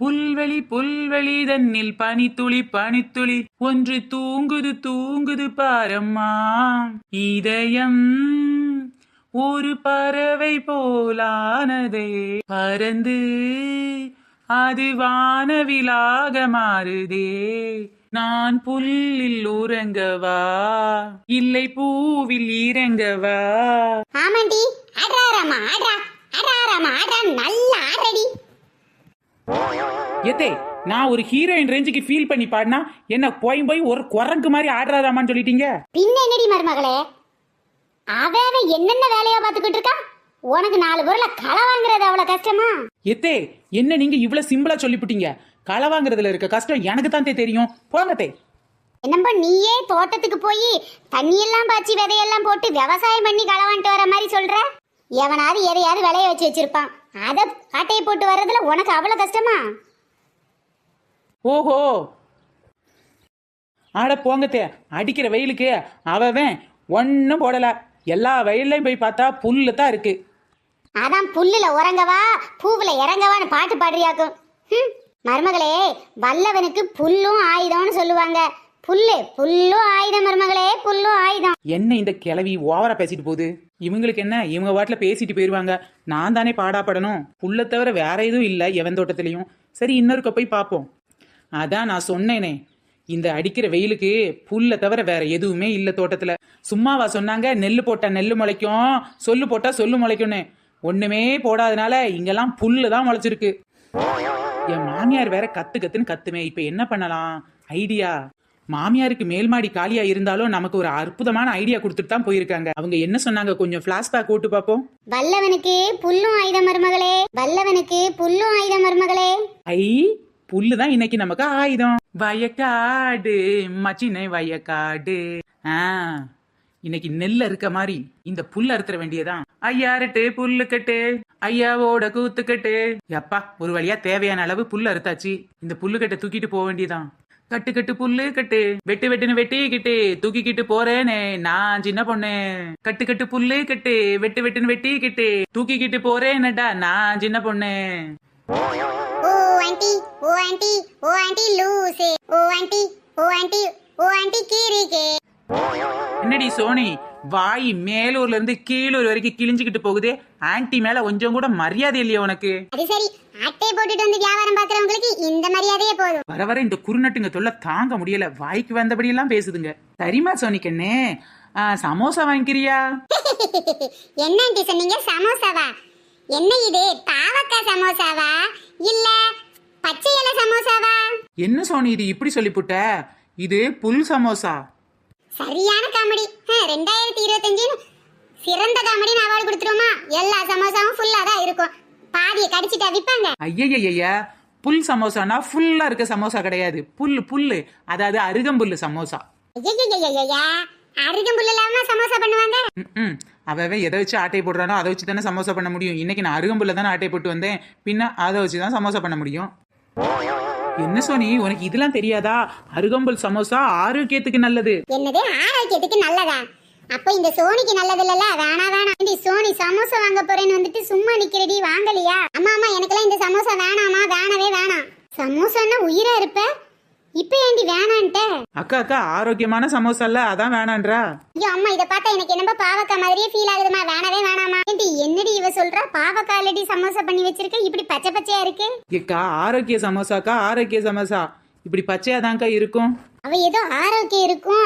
புல்வெளி புல்வெளி தன்னில் பனித்துளி பனித்துளி ஒன்று தூங்குது தூங்குது பாரம்மா. இதயம் ஒரு பறவை போலானதே. பறந்து அது வானவிலாக மாறுதே. நான் புல்லில் உறங்கவா? இல்லை பூவில் இறங்கவா? ஆமாண்டி ஆடுறா ஆடுறா. ஆடுறா ஆடுறா. நல்லா ஆடுறடி எத்தே நான் ஒரு ஹீரோயின் ரேஞ்சுக்கு ஃபீல் பண்ணி பாடினா என்ன போய் போய் ஒரு குரங்கு மாதிரி ஆடுறாராமான்னு சொல்லிட்டீங்க? பின்ன என்னடி மருமகளே? அவ அவ என்னென்ன வேலையா பார்த்துக்கிட்டு இருக்கா? உனக்கு நாலு பொருளை களை வாங்குறது அவ்வளவு கஷ்டமா? எத்தே என்ன நீங்க இவ்வளவு சிம்பிளா சொல்லிவிட்டீங்க களை வாங்குறதுல இருக்க கஷ்டம் எனக்கு தான் தே தெரியும். போங்கத்தே என்னம்பா நீயே தோட்டத்துக்கு போய் தண்ணியெல்லாம் பாய்ச்சி விதையெல்லாம் போட்டு விவசாயம் பண்ணி களை வாங்கிட்டு வர மாதிரி சொல்ற? எவனாவது எதையாவது விளைய வச்சு வச்சிருப்பான். அதை ஆட்டையை போட்டு வர்றதுல உனக்கு அவ்வளவு கஷ்டமா? ஓஹோ. ஆட போங்கத்தே அடிக்கிற வெயிலுக்கு அவன் ஒன்றும் போடல. எல்லா வயல்லையும் போய் பார்த்தா புல்லு தான் இருக்கு. அதான் புல்லுல உறங்கவா பூவுல இறங்கவான்னு பாட்டு பாடுறியாக்கும். மருமகளே வல்லவனுக்கு புல்லும் ஆயுதம்னு சொல்லுவாங்க. புல்லு புல்லும் ஆயுதம் மருமகளே புல்லும் ஆயுதம் என்ன இந்த கிளவி ஓவரா பேசிட்டு போகுது? இவங்களுக்கு என்ன? இவங்க வாட்டில் பேசிட்டு போயிடுவாங்க நான் தானே பாடாப்படணும் புல்லை தவிர வேற எதுவும் இல்லை எவன் தோட்டத்துலையும். சரி இன்னொருக்க போய் பார்ப்போம் அதான் நான் சொன்னேனே. இந்த அடிக்கிற வெயிலுக்கு புல்லை தவிர வேற எதுவுமே இல்லை தோட்டத்தில். சும்மாவா சொன்னாங்க நெல் போட்டா நெல் முளைக்கும். சொல்லு போட்டா சொல்லு முளைக்கும்னு. ஒண்ணுமே போடாதனால இங்கெல்லாம் புல்லு தான் முளைச்சிருக்கு. என் மாமியார் வேற கத்து கத்துன்னு கத்துமே. இப்ப என்ன பண்ணலாம்? ஐடியா. மாமியாருக்கு மேல் மாடி காலியா இருந்தாலும் நமக்கு ஒரு அற்புதமான ஐடியா கொடுத்துட்டு தான் போயிருக்காங்க. அவங்க என்ன சொன்னாங்க? கொஞ்சம் பிளாஷ்பேக் கூட்டு பார்ப்போம் வல்லவனுக்கு புல்லும் ஆயுதம் மருமகளே. வல்லவனுக்கு புல்லும் ஆயுதம் மருமகளே. ஐ புல்லு தான் இன்னைக்கு நமக்கு ஆயுதம். வயக்காடு மச்சினை வயக்காடு. ஆ இன்னைக்கு நெல் இருக்க மாதிரி இந்த புல்ல அறுத்துற வேண்டியதான் ஐயாரட்டு புல்லு கட்டு. ஐயாவோட கூத்து கட்டு. எப்பா ஒரு வழியா தேவையான அளவு புல்லு அறுத்தாச்சு. இந்த புல்லு கட்டை தூக்கிட்டு போக வேண்டியதான் கட்டு கட்டு புல்லு கட்டு. வெட்டு வெட்டுன்னு வெட்டிக்கிட்டு தூக்கிக்கிட்டு போறேனே. நான் சின்ன பொண்ணு. கட்டு கட்டு புல்லு கட்டு. வெட்டு வெட்டுன்னு வெட்டிக்கிட்டு தூக்கிக்கிட்டு போறேனடா. நான் சின்ன பொண்ணு. ஓ ஆண்டி ஓ ஆண்டி ஓ ஆண்டி லூசு. ஓ ஆண்டி ஓ ஆண்டி ஓ ஆண்டி கீரிக்கே என்னடி சோனி? வாய் மேலூர்ல இருந்து கீழூர் வரைக்கும் கிழிஞ்சுக்கிட்டு போகுதே. ஆன்ட்டி மேல கொஞ்சம் கூட மரியாதை இல்லையா உனக்கு. அது சரி அட்டை போட்டுட்டு வந்து வியாபாரம் பாக்குறவங்களுக்கு இந்த மரியாதையே போதும். வர வர இந்த குறுநட்டுங்க தொல்லை தாங்க முடியல. வாய்க்கு வந்தபடி எல்லாம் பேசுதுங்க. சரிம்மா சோனிக்கண்ணே. சமோசா வாங்கிக்கிறியா? என்ன ஆண்டி சொன்னீங்க? சமோசாவா? என்ன இது? பாவக்காய் சமோசாவா? இல்ல பச்சை இலை சமோசாவா? என்ன சோனி இது இப்படி சொல்லிப்புட்ட? இது புல் சமோசா. சரியான காமெடி. ரெண்டாயிரத்தி இருபத்தஞ்சுன்னு சிறந்த காமெடின்னு அவார்டு கொடுத்துருவோமா? எல்லா சமோசாவும் ஃபுல்லா தான் இருக்கும். பாதியை கடிச்சிட்டா விற்பாங்க ஐயய்யய்ய புல் சமோசானா ஃபுல்லா இருக்க சமோசா கிடையாது. புல் புல்லு அதாவது அருகம்புல்லு சமோசா. ஐயய்யய்யய்யா அருகம்புல் இல்லாம சமோசா பண்ணுவாங்க? ம் அவன் எதை வச்சு ஆட்டை போடுறானோ அதை வச்சு தானே சமோசா பண்ண முடியும். இன்னைக்கு நான் அருகம்புல்ல தானே ஆட்டை போட்டு வந்தேன். பின்ன அதை வச்சு தான் சமோசா பண்ண முடியும். என்ன சோனி உனக்கு இதெல்லாம் தெரியாதா? அருகம்புல் சமோசா ஆரோக்கியத்துக்கு நல்லது. என்னது? ஆரோக்கியத்துக்கு நல்லதா? அப்போ இந்த சோனிக்கு நல்லது இல்லல வேணா. வேணாம் ஏண்டி, சோனி சமோசா வாங்க போறேன்னு வந்துட்டு சும்மா நிக்கிறடி வாங்கலையா? அம்மா அம்மா எனக்கெல்லாம் இந்த சமோசா வேணாமா? வேணவே வேணாம். சமோசான்னா உயிரா இருப்ப? இப்ப ஏண்டி வேணான்ட்ட? அக்கா அக்கா ஆரோக்கியமான சமோசா இல்ல அதான் வேணான்றா? ஐயோ அம்மா இத பார்த்தா எனக்கு என்னமோ பாவக்காய் மாதிரியே ஃபீல் ஆகுதுமா. வேணவே வேணாமா. ஏண்டி என்னடி இவ சொல்றா? பாவக்காய் இல்லடி சமோசா பண்ணி வச்சிருக்க? இப்படி பச்சை பச்சையா இருக்கு? ஏக்கா ஆரோக்கிய சமோசாக்கா ஆரோக்கிய சமோசா. இப்படி பச்சையாதான்க்கா இருக்கும்? அவ ஏதோ ஆரோக்கியம் இருக்கும்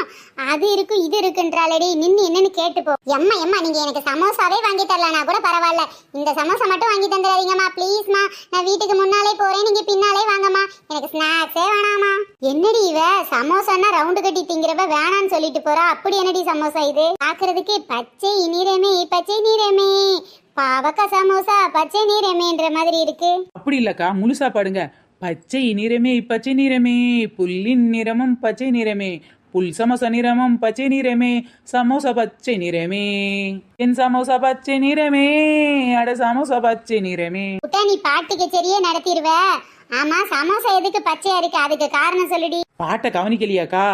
அது இருக்கும் இது இருக்குன்றாளடி. நின்று என்னன்னு கேட்டுப்போ. எம்மா எம்மா நீங்க எனக்கு சமோசாவே வாங்கி தரலனா கூட பரவாயில்ல. இந்த சமோசா மட்டும் வாங்கி தந்துடாதீங்கம்மா ப்ளீஸ்மா நான் வீட்டுக்கு முன்னாலே போறேன் நீங்க பின்னாலே வாங்கம்மா. எனக்கு ஸ்நாக்ஸே வேணாமா என்னடி இவ? சமோசான்னா ரவுண்டு கட்டி திங்கிறவ வேணான்னு சொல்லிட்டு போறா. அப்படி என்னடி சமோசா இது? பாக்குறதுக்கு பச்சை நீரமே பச்சை நீரமே. பாவக்க சமோசா பச்சை நீரமேன்ற மாதிரி இருக்கு. அப்படி இல்லக்கா முழுசா பாடுங்க. பச்சை நிறமே பச்சை நிறமே புல்லின் நிறமும் பச்சை நிறமே புல் சமோசா நிறமும் பச்சை நிறமே சமோசா பச்சை நிறமே. என் சமோசா பச்சை நிறமே அட சமோசா பச்சை நிறமே. விட்டா நீ பாட்டு கச்சேரியே நடத்திடுவ ஆமா சமோசா எதுக்கு பச்சையா இருக்கு? அதுக்கு காரணம் சொல்லுடி. பாட்டை கவனிக்கலையாக்கா?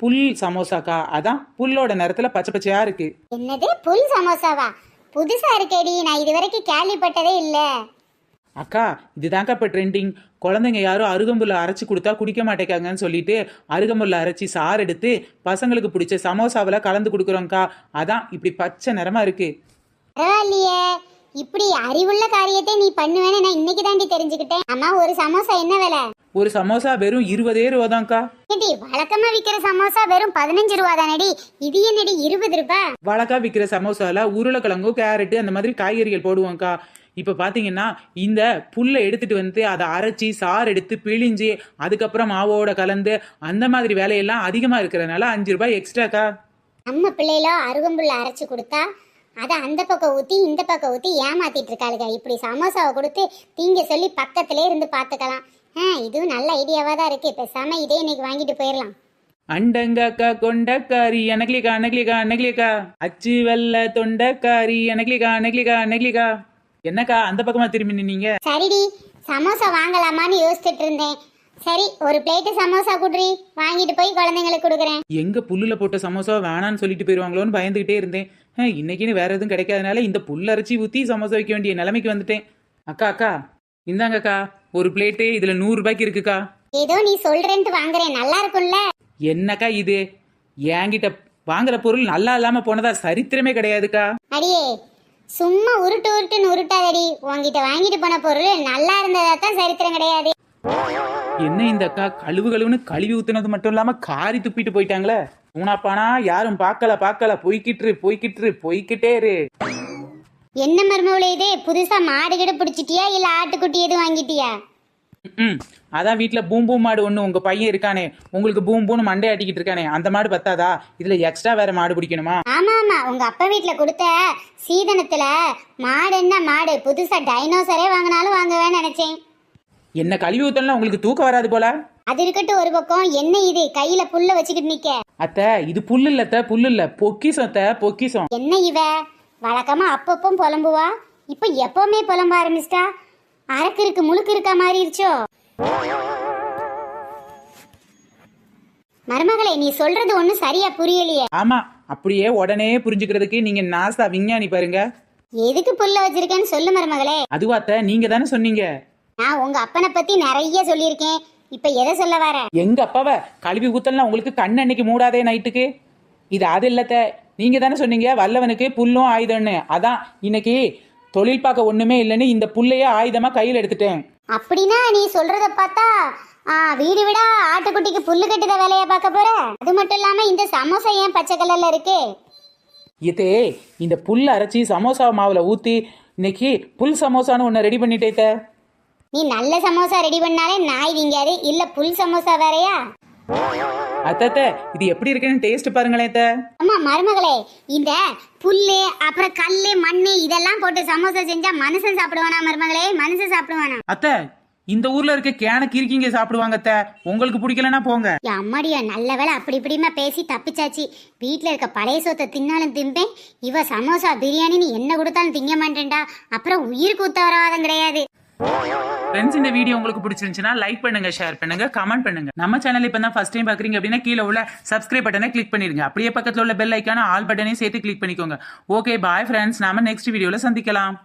புல் சமோசாக்கா? அதான் புல்லோட நிறத்துல பச்சை பச்சையா இருக்கு. என்னது? புல் சமோசாவா? புதுசா இருக்கேடி. நான் இது வரைக்கும் கேள்விப்பட்டதே இல்ல. அக்கா இதுதான்க்கா இப்போ ட்ரெண்டிங் குழந்தைங்க யாரும் அருகம்புல்ல அரைச்சி கொடுத்தா குடிக்க மாட்டேங்காங்கன்னு சொல்லிட்டு அருகம்புல்ல அரைச்சி சாறு எடுத்து பசங்களுக்கு பிடிச்ச சமோசாவில் கலந்து கொடுக்குறோங்க்கா அதான் இப்படி பச்சை நிறமா இருக்கு. பரவாயில்லையே. இப்படி அறிவுள்ள காரியத்தை நீ பண்ணுவேன்னு நான் இன்னைக்கு தாண்டி தெரிஞ்சுக்கிட்டேன். அம்மா ஒரு சமோசா என்ன விலை? ஒரு சமோசா வெறும் இருபதே ரூபாதான்க்கா ஏடி வழக்கமா விக்கிற சமோசா வெறும் பதினஞ்சு ரூபா தானடி? இது என்னடி இருபது ரூபாய் வழக்கா விற்கிற சமோசால உருளைக்கிழங்கு கேரட்டு அந்த மாதிரி காய்கறிகள் போடுவோம்க்கா. இப்போ பார்த்தீங்கன்னா இந்த புல்லை எடுத்துட்டு வந்து அதை அரைச்சி சாறு எடுத்து பிழிஞ்சு அதுக்கப்புறம் மாவோட கலந்து அந்த மாதிரி வேலையெல்லாம் அதிகமாக இருக்கிறதுனால அஞ்சு ரூபாய் எக்ஸ்ட்ராக்கா நம்ம பிள்ளைகளோ அருகம்புல்ல அரைச்சு கொடுத்தா அதை அந்த பக்கம் ஊத்தி இந்த பக்கம் ஊத்தி ஏமாத்திட்டு இருக்காளுங்க. இப்படி சமோசாவை கொடுத்து தீங்க சொல்லி பக்கத்திலே இருந்து பார்த்துக்கலாம் ஆ இதுவும் நல்ல ஐடியாவா தான் இருக்கு. பேசாம இதே இன்னைக்கு வாங்கிட்டு போயிடலாம் அண்டங்கக்கா கொண்டக்காரி எனக்லிக்கா அனக்லிக்கா அனக்லிக்கா அச்சு வெள்ள தொண்டக்காரி எனக்லிக்கா அனக்லிக்கா அனக்லிக்கா என்னக்கா அந்த பக்கமா திரும்பி நின்னீங்க? சரிடி சமோசா வாங்கலாமான்னு யோசிச்சுட்டு இருந்தேன். சரி ஒரு பிளேட்டு சமோசா குடுறி வாங்கிட்டு போய் குழந்தைங்களுக்கு கொடுக்குறேன். எங்க புல்லுல போட்ட சமோசா வேணான்னு சொல்லிட்டு போயிருவாங்களோன்னு பயந்துகிட்டே இருந்தேன். இன்னைக்குன்னு வேற எதுவும் கிடைக்காதனால இந்த புல் அரைச்சி ஊத்தி சமோசா வைக்க வேண்டிய நிலைமைக்கு வந்துட்டேன். அக்கா அக்கா இந்தாங்கக்கா ஒரு பிளேட்டு இதுல நூறு ரூபாய்க்கு இருக்குக்கா. ஏதோ நீ சொல்றேன்ட்டு வாங்குறேன் நல்லா இருக்கும்ல? என்னக்கா இது? என்கிட்ட வாங்குற பொருள் நல்லா இல்லாம போனதா சரித்திரமே கிடையாதுக்கா. அடியே சும்மா உருட்டு உருட்டுன்னு உருட்டாதடி. உன்கிட்ட வாங்கிட்டு போன பொருள் நல்லா இருந்ததா தான் சரித்திரம் கிடையாது. என்ன இந்த அக்கா கழுவு கழுவுன்னு கழுவி ஊத்துனது மட்டும் இல்லாம காரி துப்பிட்டு போயிட்டாங்களே? ஊனாப்பானா யாரும் பார்க்கல பார்க்கல. பொய்க்கிட்டு பொய்க்கிட்டு பொய்க்கிட்டே இரு. என்ன மர்மவுல இது? புதுசா மாடு கிட பிடிச்சிட்டியா? இல்ல ஆட்டுக்குட்டி எதுவும் வாங்கிட்டியா? ம். அதான் வீட்டில் பூம் பூம் மாடு ஒன்று உங்கள் பையன் இருக்கானே. உங்களுக்கு பூம் பூன்னு மண்டை ஆட்டிக்கிட்டு இருக்கானே. அந்த மாடு பத்தாதா? இதில் எக்ஸ்ட்ரா வேற மாடு பிடிக்கணுமா? ஆமா ஆமா. உங்க அப்பா வீட்ல கொடுத்த சீதனத்துல மாடு என்ன மாடு? புதுசா டைனோசரே வாங்கினாலும் வாங்குவேன்னு நினைச்சேன். என்ன கழுவி ஊத்தலாம் உங்களுக்கு தூக்கம் வராது போல? அது இருக்கட்டும் ஒரு பக்கம். என்ன இது? கையில புல்ல வச்சுக்கிட்டு நிக்க. அத்தை இது புல்லு இல்ல அத்தை புல்லு இல்ல. பொக்கிசம் அத்தை பொக்கிசம் என்ன இவ? வழக்கமா அப்பப்போ புலம்புவா? இப்ப எப்பவுமே புலம்ப ஆரம்பிச்சிட்டா? அரக்கு இருக்கு முழுக்கு இருக்கா மாறிடுச்சோ மருமகளே நீ சொல்றது ஒண்ணும் சரியா புரியலையே. ஆமா அப்படியே உடனே புரிஞ்சுக்கிறதுக்கு நீங்க நாசா விஞ்ஞானி பாருங்க. எதுக்கு புல்ல வச்சிருக்கேன்னு சொல்லு மருமகளே. அதுவா அத்தை நீங்க தானே சொன்னீங்க. நான் உங்க அப்பனை பத்தி நிறைய சொல்லியிருக்கேன். இப்ப எதை சொல்ல வர? எங்க அப்பாவை கழுவி ஊத்தலாம் உங்களுக்கு கண் அன்னைக்கு மூடாதே நைட்டுக்கு. இது அது இல்லத்த. நீங்க தானே சொன்னீங்க வல்லவனுக்கு புல்லும் ஆயுதம்னு. அதான் இன்னைக்கு தொழில் பார்க்க ஒண்ணுமே இல்லைன்னு இந்த புல்லையே ஆயுதமா கையில் எடுத்துட்டேன். அப்படின்னா நீ சொல்றத பார்த்தா ஆ, வீடு விடா ஆட்டுக்குட்டிக்கு புல்லு கட்டுத வேலைய பார்க்க போற? அது மட்டும் இல்லாம இந்த சமோசா ஏன் பச்சை கலர்ல இருக்கு? இதே இந்த புல் அரைச்சி சமோசா மாவுல ஊத்தி இன்னைக்கு புல் சமோசான்னு ஒன்று ரெடி பண்ணிட்டே அத்தை. நீ நல்ல சமோசா ரெடி பண்ணாலே நாய் திங்காது இல்ல புல் சமோசா வேறயா? அத்தத்த இது எப்படி இருக்குன்னு டேஸ்ட் பாருங்களேன் அத்தை. அம்மா மருமகளே இந்த புல்லு அப்புறம் கல்லு மண்ணு இதெல்லாம் போட்டு சமோசா செஞ்சா மனுஷன் சாப்பிடுவானா மருமகளே? மனுஷன் சாப்பிடுவானா? அத்தை இந்த ஊர்ல இருக்க கேன கிறுக்கிங்க சாப்பிடுவாங்க அத்தை. உங்களுக்கு பிடிக்கலன்னா போங்க. அம்மாடியா நல்ல வேளை அப்படி இப்படிமா பேசி தப்பிச்சாச்சு. வீட்டில் இருக்க பழைய சோத்தை தின்னாலும் திம்பேன். இவ சமோசா பிரியாணின்னு என்ன கொடுத்தாலும் திங்க மாட்டேன்டா. அப்புறம் உயிருக்கு உத்தரவாதம் கிடையாது. ஃப்ரெண்ட்ஸ் இந்த வீடியோ உங்களுக்கு பிடிச்சிருந்துச்சுன்னா லைக் பண்ணுங்க ஷேர் பண்ணுங்க கமெண்ட் பண்ணுங்க. நம்ம சேனல் இப்போ தான் ஃபர்ஸ்ட் டைம் பாக்குறீங்க அப்படின்னா கீழே உள்ள சப்ஸ்கிரைப் பட்டனை கிளிக் பண்ணிருங்க. அப்படியே பக்கத்தில் உள்ள பெல் ஐக்கான ஆல் பட்டனையும் சேர்த்து கிளிக் பண்ணிக்கோங்க. ஓகே பாய் ஃப்ரெண்ட்ஸ் நாம நெக்ஸ்ட் வீடியோவில் சந்திக்கலாம்.